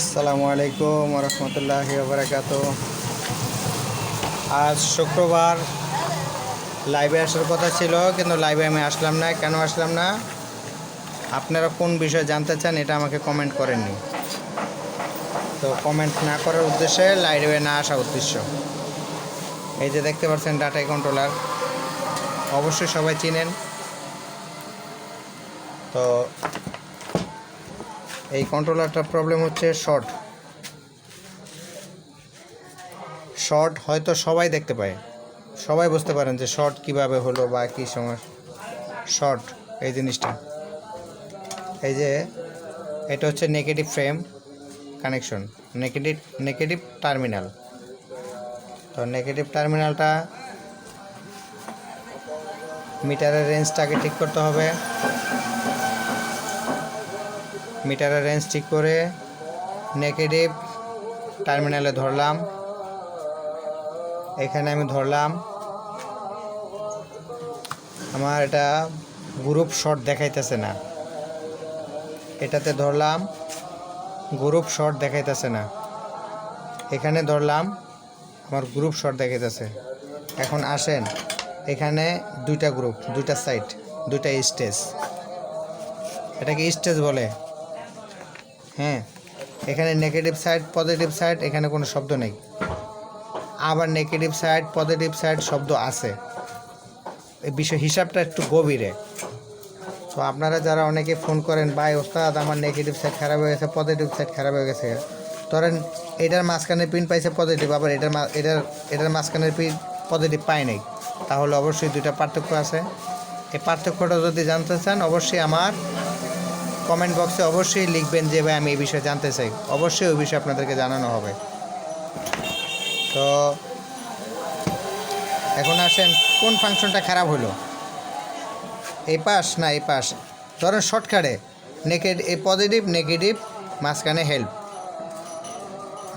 আসসালামু আলাইকুম রহমতুল্লাহ বারাকাত আজ শুক্রবার। লাইভে আসার কথা ছিল, কিন্তু লাইভে আমি আসলাম না। কেন আসলাম না? আপনারা কোন বিষয়ে জানতে চান এটা আমাকে কমেন্ট করেননি। তো কমেন্ট না করার উদ্দেশ্যে লাইভে না আসা উদ্দেশ্য। এই যে দেখতে পাচ্ছেন ডাটা কন্ট্রোলার অবশ্যই সবাই চিনেন। তো এই কন্ট্রোলারটা প্রবলেম হচ্ছে শর্ট শর্ট হয়তো সবাই দেখতে পায়। সবাই বুঝতে পারেন যে শর্ট কীভাবে হলো বা কী সময় শর্ট এই জিনিসটা। এই যে, এটা হচ্ছে negative frame connection negative negative terminal তো নেগেটিভ টার্মিনালটা মিটারের রেঞ্জটাকে ঠিক করতে হবে। মিটারের রেঞ্জ ঠিক করে নেগেটিভ টার্মিনালে ধরলাম। এখানে আমি ধরলাম। আমার এটা গ্রুপ শর্ট দেখাইতেছে না। এটাতে ধরলাম গ্রুপ শর্ট দেখাইতেছে না। এখানে ধরলাম, আমার গ্রুপ শর্ট দেখাইতেছে। এখন আসেন, এখানে দুইটা গ্রুপ দুইটা সাইড দুইটা স্টেজ এটাকে স্টেজ বলে। হ্যাঁ এখানে নেগেটিভ সাইড পজিটিভ সাইড এখানে কোনো শব্দ নেই। আবার নেগেটিভ সাইড পজিটিভ সাইড শব্দ আছে। এই বিষয় হিসাবটা একটু গভীরে। তো আপনারা যারা অনেকে ফোন করেন, ভাই, ওস্তাদ, আমার নেগেটিভ সাইড খারাপ হয়ে গেছে পজিটিভ সাইড খারাপ হয়ে গেছে। ধরেন, এটার মাঝখানে পিন পাইছে পজিটিভ আবার এটার এটার এটার মাঝখানের পিন পজিটিভ পায় নাই। তাহলে অবশ্যই দুইটা পার্থক্য আছে। এই পার্থক্যটা যদি জানতে চান, অবশ্যই আমার কমেন্ট বক্সে অবশ্যই লিখবেন যে, ভাই, আমি এই বিষয়ে জানতে চাই। অবশ্যই ওই বিষয়ে আপনাদেরকে জানানো হবে। তো এখন আসেন, কোন ফাংশনটা খারাপ হলো? এই পাশ না এই পাশ? ধরেন শর্টকাটে নেগেটিভ এই পজিটিভ, নেগেটিভ, মাঝখানে হেল্প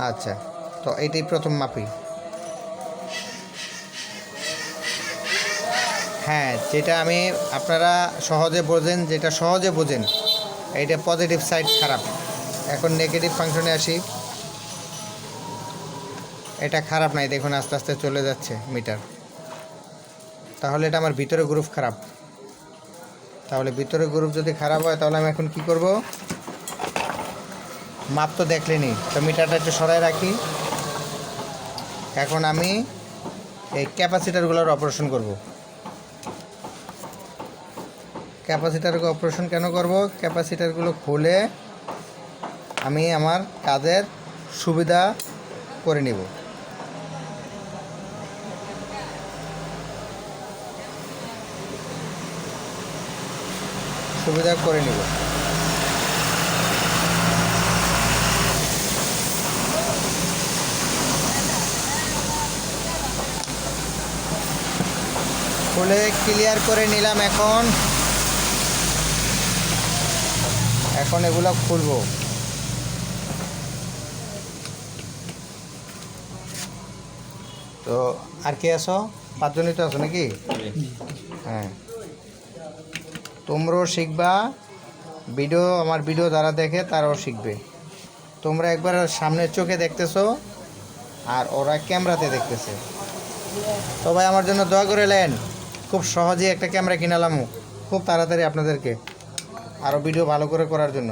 আচ্ছা তো এইটাই প্রথম মাপি। হ্যাঁ যেটা আমি আপনারা সহজে বোঝেন, যেটা সহজে বোঝেন। এইটা পজিটিভ সাইড খারাপ। এখন নেগেটিভ ফাংশনে আসি। এটা খারাপ নাই, দেখুন আস্তে আস্তে চলে যাচ্ছে মিটার তাহলে এটা আমার ভিতরে গ্রুপ খারাপ। তাহলে ভিতরে গ্রুপ যদি খারাপ হয়, তাহলে আমি এখন কি করব? মাপ তো দেখলেনি। তো মিটারটা একটু সরাই রাখি। এখন আমি এই ক্যাপাসিটারগুলোর অপারেশন করব। ক্যাপাসিটারকে অপারেশন কেন করব? ক্যাপাসিটারগুলো খুলে আমি আমার কাজের সুবিধা করে নিব। সুবিধা করে নিব। খুলে ক্লিয়ার করে নিলাম এখন। এখন এগুলো খুলবো। তো আর কে আছো? পাঁচজনই তো আছো নাকি? হ্যাঁ। তোমরাও শিখবা। ভিডিও, আমার ভিডিও যারা দেখে তারাও শিখবে। তোমরা একবার সামনের চোখে দেখতেছো আর ওরা ক্যামেরাতে দেখতেছে। তো ভাই, আমার জন্য দোয়া করে নেন। খুব সহজেই একটা ক্যামেরা কিনালাম খুব তাড়াতাড়ি আপনাদেরকে। আরও ভিডিও ভালো করে করার জন্য।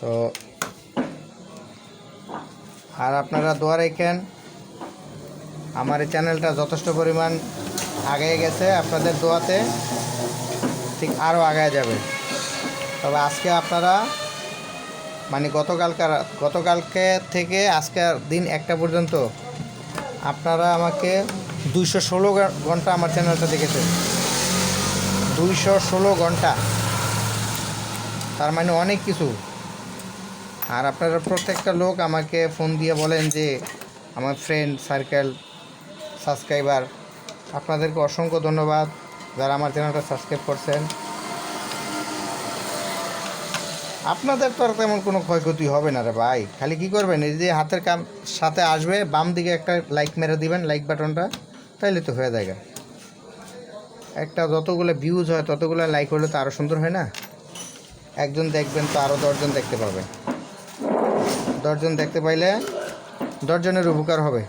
তো, আর আপনারা দোয়া রেখেন, আমার এই চ্যানেলটা যথেষ্ট পরিমাণ আগে গেছে আপনাদের দোয়াতে, ঠিক আরও আগায় যাবে। তবে আজকে আপনারা মানে গতকালকার, গতকালকে থেকে আজকের দিন একটা পর্যন্ত আপনারা আমাকে দুইশো ষোলো ঘণ্টা আমার চ্যানেলটা দেখেছেন দুইশো ষোলো ঘণ্টা। তার মানে অনেক কিছু। আর আপনারা প্রত্যেকটা লোক আমাকে ফোন দিয়ে বলেন যে, আমার ফ্রেন্ড সার্কেল সাবস্ক্রাইবার আপনাদেরকে অসংখ্য ধন্যবাদ যারা আমার চ্যানেলটা সাবস্ক্রাইব করছেন। আপনাদের তো আর তেমন কোনো ক্ষয়ক্ষতি হবে না রে ভাই। খালি কি করবেন? এই যে হাতের কাম সাথে আসবে বাম দিকে একটা লাইক মেরে দিবেন লাইক বাটনটা তাইলে তো হয়ে যায় একটা যতগুলো ভিউজ হয়, ততগুলো লাইক হলে তো আরও সুন্দর হয় না? একজন দেখবেন তো আরও দশজন দেখতে পাবে। দশজন দেখতে পাইলে দশজনের উপকার হবে।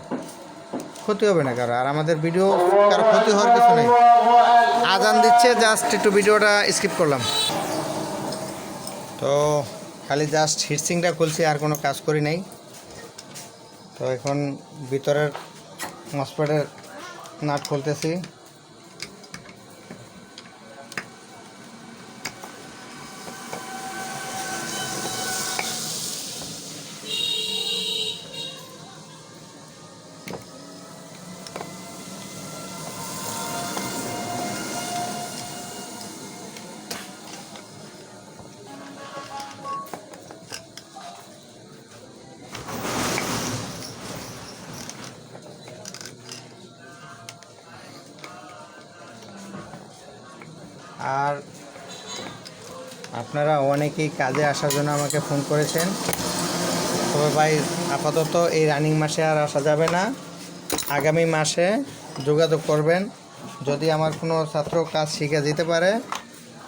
ক্ষতি হবে না কারও। আর আমাদের ভিডিও কারও ক্ষতি হওয়ার কিছু নেই। আজান দিচ্ছে জাস্ট একটু ভিডিওটা স্কিপ করলাম। তো খালি জাস্ট হিটসিংটা খুলছি, আর কোনো কাজ করি নাই। তো এখন ভিতরের মসপেটের নাট খুলতেছি। আর আপনারা অনেকেই কাজে আসার জন্য আমাকে ফোন করেছেন। তবে ভাই, আপাতত এই রানিং মাসে আর আসা যাবে না। আগামী মাসে যোগাযোগ করবেন। যদি আমার কোনো ছাত্র কাজ শিখে যেতে পারে,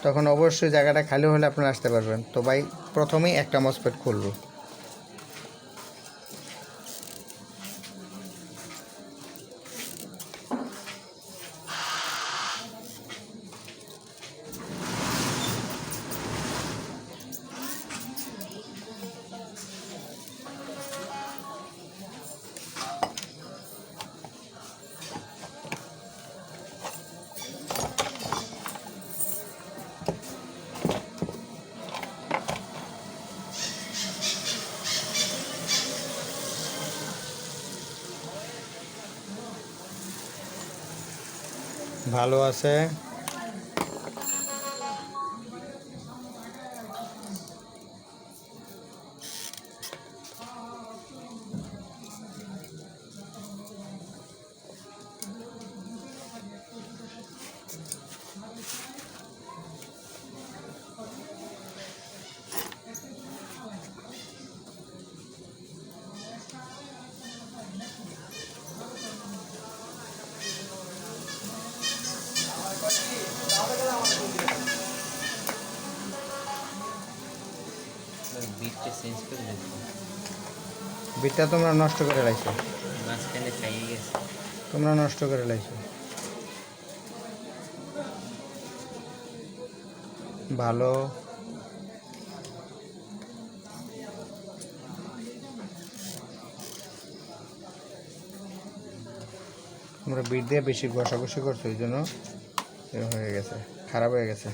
তখন অবশ্যই জায়গাটা খালি হলে আপনারা আসতে পারবেন। তো ভাই, প্রথমেই একটা মসপেট খুলব। ভালো আছে। বিটটা তোমরা নষ্ট করে লাইছো। তোমরা নষ্ট করে লাইছো। ভালো। তোমরা বিট দিয়ে বেশি ঘষাঘষি করছ এই জন্য হয়ে গেছে খারাপ হয়ে গেছে।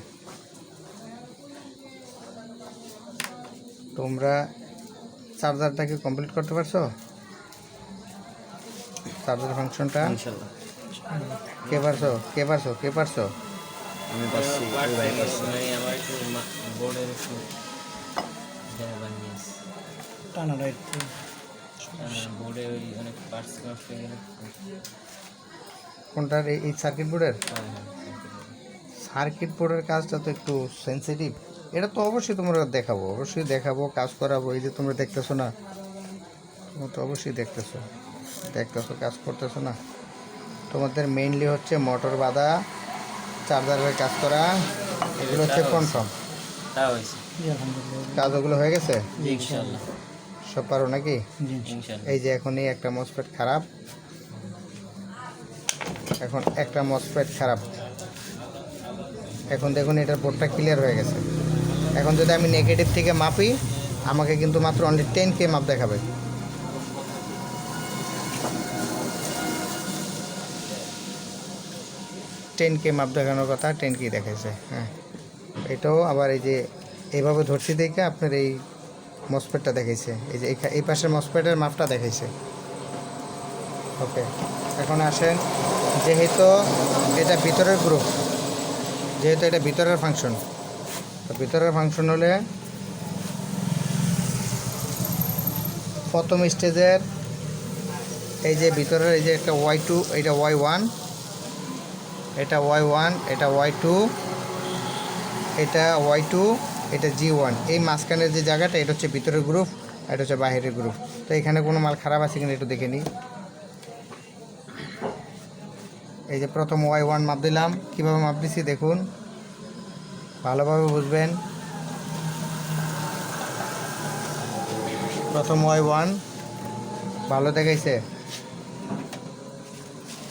তোমরা চার্জারটাকে কমপ্লিট করতে পারছ? চার্জার ফাংশনটা? কে পারছ? কে পারছ? কে পারছ? আমি পাচ্ছি ভাই পাচ্ছি মানে আমার একটু বোর্ডের একটু জায়গা বানিয়েছে বোর্ডে ওই অনেক পার্টস নষ্ট হয়ে গেলে। কোনটার? এই- সার্কিট বোর্ডের সার্কিট বোর্ডের কাজটা তো একটু সেন্সিটিভ এটা তো অবশ্যই তোমরা দেখাবো অবশ্যই দেখাবো কাজ করাবো। এই যে তোমরা দেখতেছো না তোমরা তো অবশ্যই দেখতেছো দেখতেছো কাজ করতেছো না। তোমাদের মেইনলি হচ্ছে মোটর বাঁধা চার্জারের কাজ করা এগুলো হচ্ছে কনফার্ম তা হয়েছে। জি আলহামদুলিল্লাহ। কাজ ওগুলো হয়ে গেছে? সব পারো নাকি? এই যে এখনই একটা মসপেট খারাপ। এখন একটা মসপেট খারাপ। এখন দেখুন এটার বোর্ডটা ক্লিয়ার হয়ে গেছে। এখন যদি আমি নেগেটিভ থেকে মাপি, আমাকে কিন্তু মাত্র অনলি টেন কে মাপ দেখাবে। টেন কে মাপ দেখানোর কথা টেন কে দেখাইছে হ্যাঁ। এটাও আবার এই যে এইভাবে ধরছি দেখে আপনার এই মসপেটটা দেখাইছে। এই যে এই পাশের মসপেটের মাপটা দেখাইছে। ওকে, এখন আসেন, যেহেতু এটা ভিতরের গ্রুপ যেহেতু এটা ভিতরের ফাংশন তো ভিতরের ফাংশন হলে প্রথম স্টেজের এই যে ভিতরের এই যে একটা ওয়াই টু এটা ওয়াই ওয়ান এটা ওয়াই ওয়ান এটা ওয়াই টু এটা ওয়াই টু এটা জি ওয়ান এই মাঝখানের যে জায়গাটা, এটা হচ্ছে ভিতরের গ্রুপ এটা হচ্ছে বাইরের গ্রুপ তো এখানে কোনো মাল খারাপ আছে কিনা একটু দেখে নিই। এই যে প্রথম ওয়াই ওয়ান মাপ দিলাম। কীভাবে মাপ দিছি? দেখুন। ভালোভাবে বুঝবেন। প্রথম ওয়াই ওয়ান। ভালো দেখাইছে।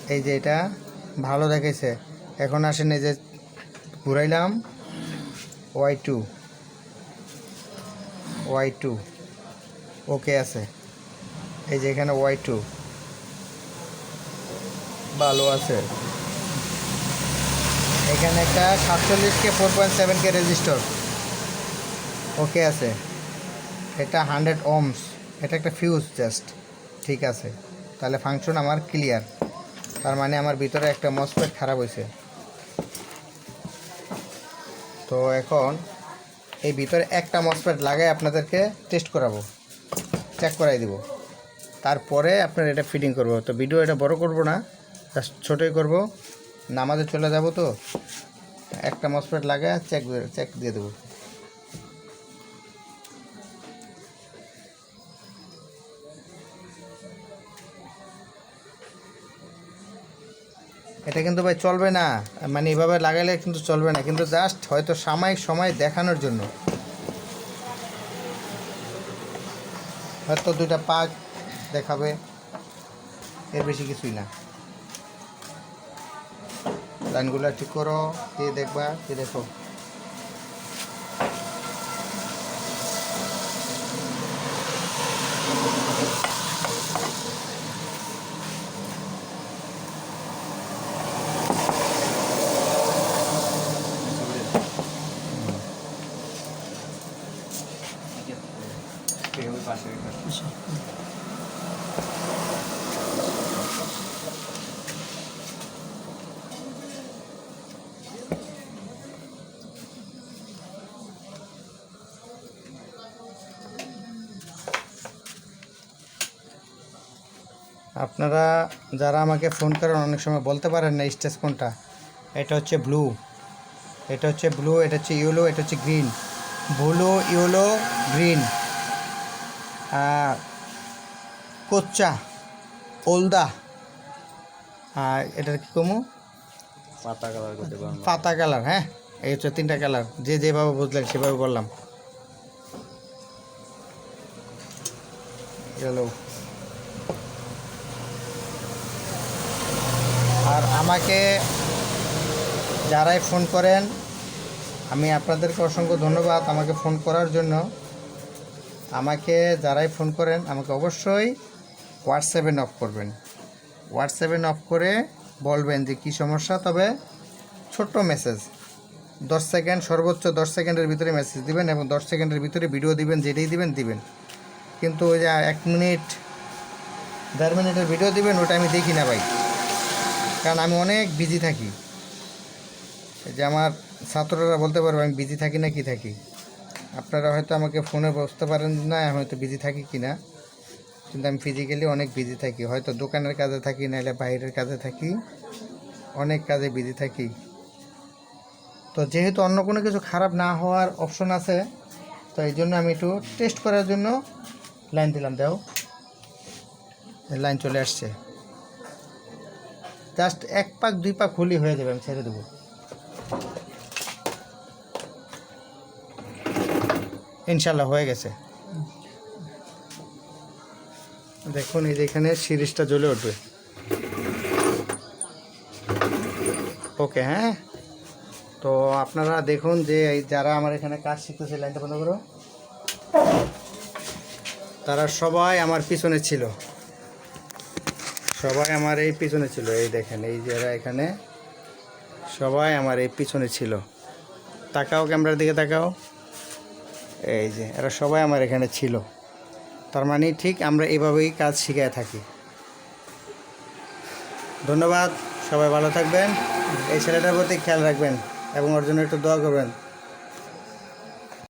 এই যে এটা, ভালো দেখাইছে। এখন আসেন এই যে ঘুরাইলাম। Y two. Y two. Okay আছে। এই যে এখানে ওয়াই টু। ভালো আছে। এখানে একটা সাতচল্লিশ K four point seven K resistor okay আছে। এটা হান্ড্রেড ওমস এটা একটা ফিউজ জাস্ট ঠিক আছে। তাহলে ফাংশন আমার ক্লিয়ার তার মানে আমার ভিতরে একটা মসপেট খারাপ হয়েছে। তো এখন এই ভিতরে একটা মসপেট লাগাই আপনাদেরকে টেস্ট করাবো। চেক করাই দিব। তারপরে আপনার এটা ফিটিং করব। তো ভিডিও এটা বড় করব না। জাস্ট ছোটোই করব। নামাজে চলে যাব তো। একটা মসপেট লাগায় চেক চেক দিয়ে দেবো। এটা কিন্তু ভাই চলবে না। মানে এভাবে লাগাইলে কিন্তু চলবে না। কিন্তু জাস্ট হয়তো সাময়িক সময় দেখানোর জন্য। হয়তো দুইটা পাক দেখাবে। এর বেশি কিছুই না। লাইনগুলো ঠিক করো দিয়ে দেখবা দিয়ে দেখো আপনারা যারা আমাকে ফোন করেন অনেক সময় বলতে পারেন না স্টেজ কোনটা। এটা হচ্ছে ব্লু। এটা হচ্ছে ব্লু এটা হচ্ছে ইয়েলো এটা হচ্ছে গ্রিন। Blue yellow green. কোচ্চা ওলদা। আর এটার কী কমু? পাতা কালার পাতা কালার হ্যাঁ? এই হচ্ছে তিনটা কালার। যে যেভাবে বুঝলেন সেভাবে বললাম। গেলো আর আমাকে যারাই ফোন করেন, আমি আপনাদেরকে অসংখ্য ধন্যবাদ আমাকে ফোন করার জন্য। আমাকে যারাই ফোন করেন, আমাকে অবশ্যই হোয়াটসঅ্যাপে নক করবেন। হোয়াটসঅ্যাপে নক করে বলবেন যে কী সমস্যা, তবে ছোট্ট মেসেজ। দশ সেকেন্ড, সর্বোচ্চ দশ সেকেন্ডের ভিতরে মেসেজ দিবেন এবং দশ সেকেন্ডের ভিতরে ভিডিও দিবেন, যেটাই দিবেন দিবেন। কিন্তু ওই যে এক মিনিট, দেড় মিনিটের ভিডিও দিবেন, ওটা আমি দেখি না ভাই। কারণ আমি অনেক বিজি থাকি। যে আমার ছাত্ররা বলতে পারবে আমি বিজি থাকি না কি থাকি। আপনারা হয়তো আমাকে ফোনে বসতে পারেন না, আমি হয়তো বিজি থাকি কি না কিন্তু আমি ফিজিক্যালি অনেক বিজি থাকি। হয়তো দোকানের কাজে থাকি, নাহলে বাইরের কাজে থাকি। অনেক কাজে বিজি থাকি। তো যেহেতু অন্য কোনো কিছু খারাপ না হওয়ার অপশন আছে, তো এই জন্য আমি একটু টেস্ট করার জন্য লাইন দিলাম। দাও। লাইন চলে আসছে। জাস্ট এক পাক, দুই পাক খুলি হয়ে যাবে, আমি ছেড়ে দেবো। ইনশাল্লাহ হয়ে গেছে। দেখুন, এই যে এখানে সিরিজটা জ্বলে উঠবে। ওকে হ্যাঁ? তো আপনারা দেখুন যে যারা আমার এখানে কাজ শিখতেছে, লাইনটা বন্ধ করো। তারা সবাই আমার পিছনে ছিল। সবাই আমার এই পিছনে ছিল, এই দেখেন, এই যারা এখানে, সবাই আমার এই পিছনে ছিল। তাকাও ক্যামেরার দিকে তাকাও। এই যে, এরা সবাই আমার এখানে ছিল। তার মানে ঠিক আমরা এভাবেই কাজ শিখায় থাকি। ধন্যবাদ, সবাই ভালো থাকবেন। এই ছেলেটার প্রতি খেয়াল রাখবেন এবং ওর জন্য একটু দোয়া করবেন।